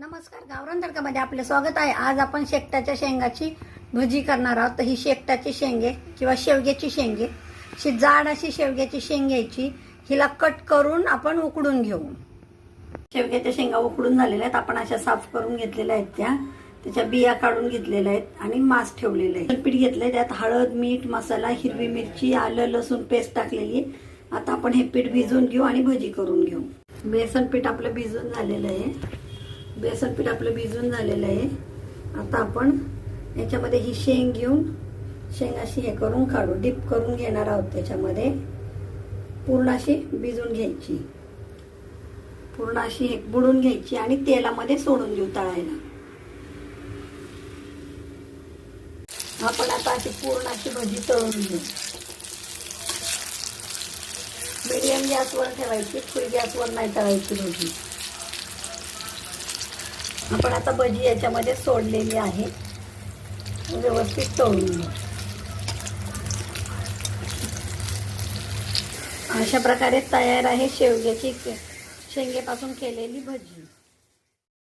नमस्कार गावरान तडकामध्ये आपले स्वागत आहे. आज आपण शेकटाच्या शेंगाची भजी करणार आहोत. तर ही शेकटाची शेंगे किंवा शेवग्याची शेंगे. अशी जाड अशी शेवग्याची शेंग घ्यायची. हिला कट करून आपण उकडून घेऊ. शेवग्याच्या शेंगा उकडून झालेल्या आहेत. आपण अशा साफ करून घेतलेल्या आहेत त्या. त्याच्या बिया काढून घेतलेल्या आहेत आणि मांस ठेवलेलं आहे. पीठ घेतलंय त्यात हळद मीठ मसाला हिरवी मिरची आलं लसूण पेस्ट टाकलेली आहे. आता आपण हे पीठ भिजवून घेऊ आणि भजी करून घेऊ. बेसन पीठ आपलं भिजून झालेलं आहे. बेसन पीठ आपलं भिजून झालेलं आहे. आता आपण याच्यामध्ये ही शेंग घेऊन शेंग अशी हे करून काढू. डीप करून घेणार आहोत त्याच्यामध्ये. पूर्ण अशी भिजून घ्यायची. पूर्ण अशी हे बुडून घ्यायची आणि तेलामध्ये सोडून देऊ तळायला. आपण आता अशी पूर्ण अशी भजी तळून घेऊ. मिडियम गॅसवर ठेवायची फुल गॅसवर नाही तळायची भजी. आपण आता भजी याच्यामध्ये सोडलेली आहे. व्यवस्थित तळून अशा प्रकारे तयार आहे शेवग्याची शेंगेपासून केलेली भजी.